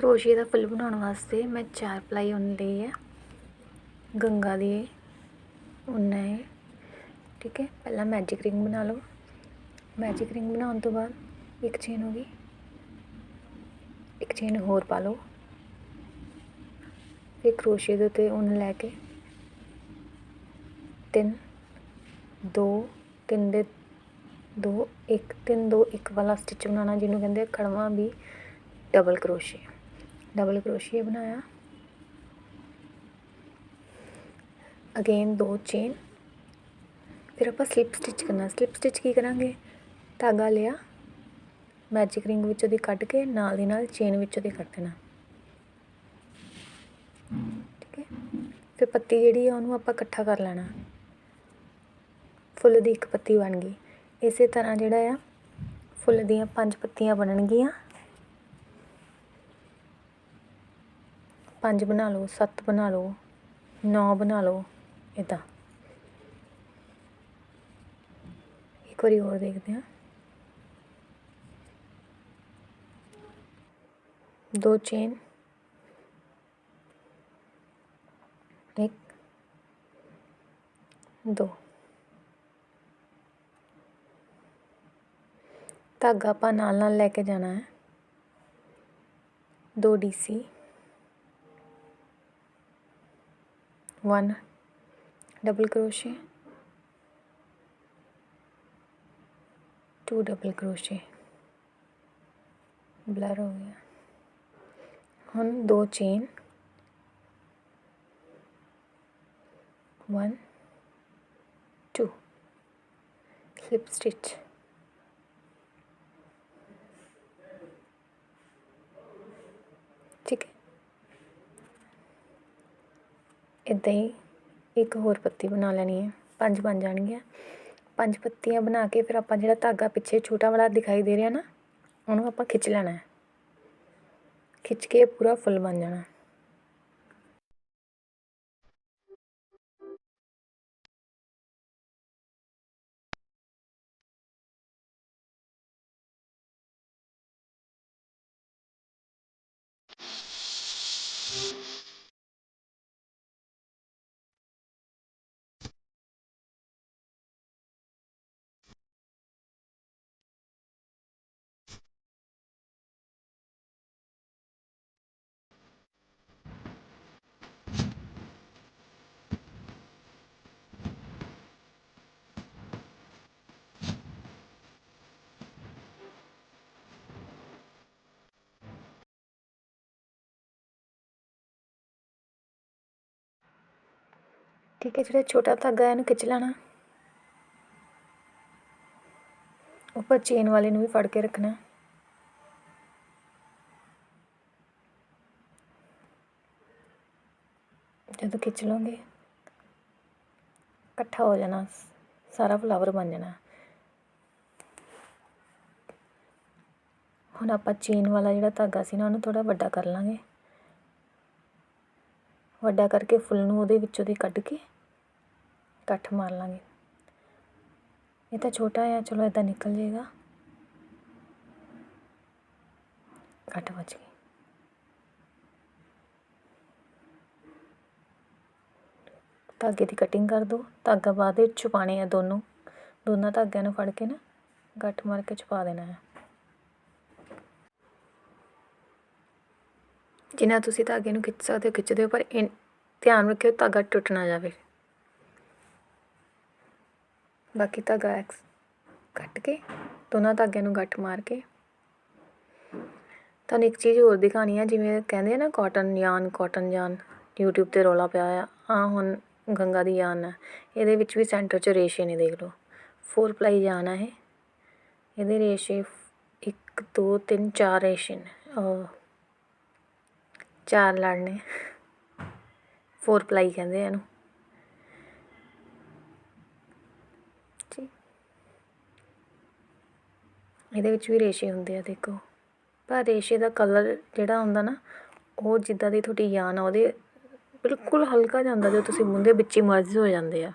ਕਰੋਸ਼ੀਏ ਦਾ ਫੁੱਲ ਬਣਾਉਣ ਵਾਸਤੇ ਮੈਂ ਚਾਰ ਪਲਾਈ ਉੱਨ ਲਈ ਹੈ। ਗੰਗਾ ਦੀ ਉੱਨ ਹੈ। ਠੀਕ ਹੈ, ਪਹਿਲਾਂ ਮੈਜਿਕ ਰਿੰਗ ਬਣਾ ਲਓ। ਮੈਜਿਕ ਰਿੰਗ ਬਣਾਉਣ ਤੋਂ ਬਾਅਦ ਇੱਕ ਚੇਨ ਹੋ ਗਈ। ਇੱਕ ਚੇਨ ਹੋਰ ਪਾ ਲਓ। ਫਿਰ ਕਰੋਸ਼ੀਏ ਦੇ ਉੱਤੇ ਉੱਨ ਲੈ ਕੇ ਤਿੰਨ, ਦੋ, ਤਿੰਨ ਦੇ ਦੋ, ਇੱਕ, ਤਿੰਨ, ਦੋ, ਇੱਕ ਵਾਲਾ ਸਟਿਚ ਬਣਾਉਣਾ ਜਿਹਨੂੰ ਕਹਿੰਦੇ ਆ ਖੜਵਾਂ ਵੀ ਡਬਲ ਕਰੋਸ਼ੀਆ ਡਬਲ ਕਰੋਸ਼ੀਆ ਬਣਾਇਆ। ਅਗੇਨ ਦੋ ਚੇਨ ਫਿਰ ਆਪਾਂ ਸਲਿਪ ਸਟਿਚ ਕਰਨਾ। ਸਲਿਪ ਸਟਿਚ ਕੀ ਕਰਾਂਗੇ? ਧਾਗਾ ਲਿਆ। ਮੈਜਿਕ ਰਿੰਗ ਵਿੱਚੋਂ ਦੀ ਕੱਢ ਕੇ ਨਾਲ ਦੀ ਨਾਲ ਚੇਨ ਵਿੱਚੋਂ ਦੀ ਕੱਢ ਦੇਣਾ। ਠੀਕ ਹੈ? ਫਿਰ ਪੱਤੀ ਜਿਹੜੀ ਆ ਉਹਨੂੰ ਆਪਾਂ ਇਕੱਠਾ ਕਰ ਲੈਣਾ। ਫੁੱਲ ਦੀ ਇੱਕ ਪੱਤੀ ਬਣ ਗਈ। ਇਸੇ ਤਰ੍ਹਾਂ ਜਿਹੜਾ ਆ, ਫੁੱਲ ਦੀਆਂ ਪੰਜ ਪੱਤੀਆਂ ਬਣਨਗੀਆਂ। ਪੰਜ ਬਣਾ ਲਓ, ਸੱਤ ਬਣਾ ਲਓ, ਨੌ ਬਣਾ ਲਓ ਇੱਦਾਂ ਇੱਕ ਵਾਰੀ ਹੋਰ ਦੇਖਦੇ ਹਾਂ। ਦੋ ਚੇਨ। ਇੱਕ, ਦੋ। ਧਾਗਾ ਆਪਾਂ ਨਾਲ ਨਾਲ ਲੈ ਕੇ ਜਾਣਾ ਹੈ। ਦੋ DC. 1 double crochet two double crochet blur हो गया। हम दो chain one two slip stitch ਇੱਦਾਂ ਹੀ ਇੱਕ ਹੋਰ ਪੱਤੀ ਬਣਾ ਲੈਣੀ ਹੈ, ਪੰਜ ਬਣ ਜਾਣਗੀਆਂ। ਪੰਜ ਪੱਤੀਆਂ ਬਣਾ ਕੇ ਫਿਰ ਆਪਾਂ ਜਿਹੜਾ ਧਾਗਾ ਪਿੱਛੇ ਛੋਟਾ ਵਾਲਾ ਦਿਖਾਈ ਦੇ ਰਿਹਾ ਨਾ, ਉਹਨੂੰ ਆਪਾਂ ਖਿੱਚ ਲੈਣਾ ਹੈ। ਖਿੱਚ ਕੇ ਪੂਰਾ ਫੁੱਲ ਬਣ ਜਾਣਾ। ਠੀਕ ਹੈ, ਜਿਹੜਾ ਛੋਟਾ ਧਾਗਾ ਹੈ, ਇਹਨੂੰ ਖਿੱਚ ਲੈਣਾ। ਉੱਪਰ ਚੇਨ ਵਾਲੇ ਨੂੰ ਵੀ ਫੜ ਕੇ ਰੱਖਣਾ। ਜਦੋਂ ਖਿੱਚ ਲਓਗੇ, ਇਕੱਠਾ ਹੋ ਜਾਣਾ, ਸਾਰਾ ਫਲਾਵਰ ਬਣ ਜਾਣਾ। ਹੁਣ ਆਪਾਂ ਚੇਨ ਵਾਲਾ ਜਿਹੜਾ ਧਾਗਾ ਸੀ ਨਾ, ਉਹਨੂੰ ਥੋੜਾ ਵੱਡਾ ਕਰ ਲਾਂਗੇ। ਵੱਡਾ ਕਰਕੇ ਫੁੱਲ ਨੂੰ ਉਹਦੇ ਵਿੱਚੋਂ ਦੀ ਕੱਢ ਕੇ ਇਕੱਠ ਮਾਰ ਲਾਂਗੇ। ਇਹ ਤਾਂ ਛੋਟਾ ਆ, ਚਲੋ ਇਦਾਂ ਨਿਕਲ ਜਾਏਗਾ। ਕੱਟ ਵੱਜ ਗਈ। ਧਾਗੇ ਦੀ ਕਟਿੰਗ ਕਰ ਦੋ। ਧਾਗਾ ਬਾਅਦ ਵਿੱਚ ਛੁਪਾਣੇ ਆ ਦੋਨੋਂ। ਦੋਨਾਂ ਧਾਗਿਆਂ ਨੂੰ ਫੜ ਕੇ ਨਾ ਗੱਠ ਮਾਰ ਕੇ ਛੁਪਾ ਦੇਣਾ ਹੈ ਜਿੰਨਾ ਤੁਸੀਂ ਧਾਗੇ ਨੂੰ ਖਿੱਚ ਸਕਦੇ ਹੋ, ਖਿੱਚਦੇ ਹੋ, ਪਰ ਇਨ ਧਿਆਨ ਰੱਖਿਓ ਧਾਗਾ ਟੁੱਟ ਨਾ ਜਾਵੇ। ਬਾਕੀ ਧਾਗਾ ਐਕਸ ਕੱਟ ਕੇ, ਦੋਨਾਂ ਧਾਗਿਆਂ ਨੂੰ ਗੱਠ ਮਾਰ ਕੇ। ਤੁਹਾਨੂੰ ਇੱਕ ਚੀਜ਼ ਹੋਰ ਦਿਖਾਣੀ ਹੈ ਜਿਵੇਂ ਕਹਿੰਦੇ ਆ ਨਾ cotton yarn cotton yarn YouTube ਤੇ ਰੋਲਾ ਪਿਆ ਆ ਆ ਹੁਣ ਗੰਗਾ ਦੀ ਯਾਨ ਆ। ਇਹਦੇ ਵਿੱਚ ਵੀ ਸੈਂਟਰ 'ਚ ਰੇਸ਼ੇ ਨੇ, ਦੇਖ ਲਓ। ਫੋਰ ਪਲਾਈ ਯਾਨ ਹੈ ਇਹ। ਇਹਦੇ ਰੇਸ਼ੇ 1 2 3 4 ਰੇਸ਼ੇ ਨੇ। ਚਾਰ ਲੜ ਨੇ। ਫੋਰ ਪਲਾਈ ਕਹਿੰਦੇ ਇਹਨੂੰ। ਜੀ। ਇਹਦੇ ਵਿੱਚ ਵੀ ਰੇਸ਼ੇ ਹੁੰਦੇ ਆ, ਦੇਖੋ। ਪਰ ਰੇਸ਼ੇ ਦਾ ਕਲਰ ਜਿਹੜਾ ਹੁੰਦਾ ਨਾ, ਉਹ ਜਿੱਦਾਂ ਦੀ ਤੁਹਾਡੀ ਯਾਨ ਆ, ਉਹਦੇ ਬਿਲਕੁਲ ਹਲਕਾ ਜਾਂਦਾ, ਜਦੋਂ ਤੁਸੀਂ ਮੁੰਦੇ ਵਿੱਚ ਹੀ ਮਰਜ ਹੋ ਜਾਂਦੇ ਆ।